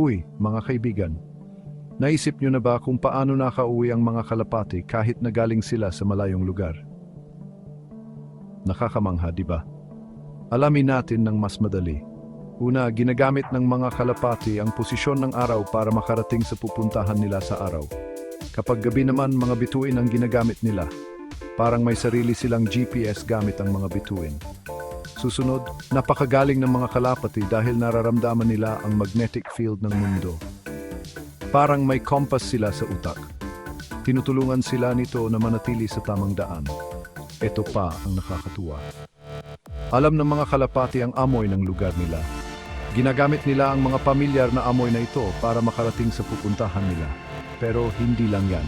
Uy, mga kaibigan, naisip nyo na ba kung paano nakauwi ang mga kalapati kahit na galing sila sa malayong lugar? Nakakamangha, di ba? Alamin natin ng mas madali. Una, ginagamit ng mga kalapati ang posisyon ng araw para makarating sa pupuntahan nila sa araw. Kapag gabi naman, mga bituin ang ginagamit nila. Parang may sarili silang GPS gamit ang mga bituin. Susunod, napakagaling ng mga kalapati dahil nararamdaman nila ang magnetic field ng mundo. Parang may compass sila sa utak. Tinutulungan sila nito na manatili sa tamang daan. Ito pa ang nakakatuwa. Alam ng mga kalapati ang amoy ng lugar nila. Ginagamit nila ang mga pamilyar na amoy na ito para makarating sa pupuntahan nila. Pero hindi lang yan.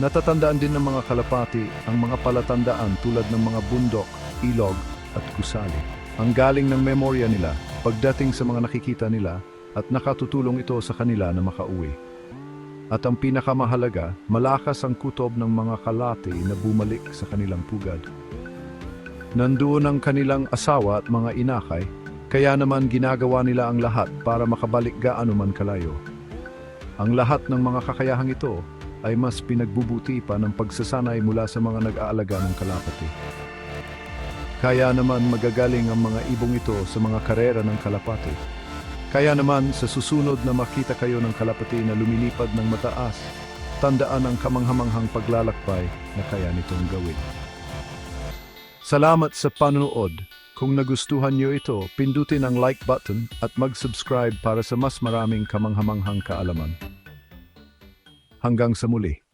Natatandaan din ng mga kalapati ang mga palatandaan tulad ng mga bundok, ilog, at gusali. Ang galing ng memorya nila pagdating sa mga nakikita nila at nakatutulong ito sa kanila na makauwi. At ang pinakamahalaga, malakas ang kutob ng mga kalate na bumalik sa kanilang pugad. Nandoon ang kanilang asawa at mga inakay, kaya naman ginagawa nila ang lahat para makabalik gaano man kalayo. Ang lahat ng mga kakayahang ito ay mas pinagbubuti pa ng pagsasanay mula sa mga nag-aalaga ng kalapati. Kaya naman magagaling ang mga ibong ito sa mga karera ng kalapati. Kaya naman sa susunod na makita kayo ng kalapati na lumilipad ng mataas, tandaan ang kamanghamanghang paglalakbay na kaya nitong gawin. Salamat sa panonood. Kung nagustuhan niyo ito, pindutin ang like button at mag-subscribe para sa mas maraming kamanghamanghang kaalaman. Hanggang sa muli.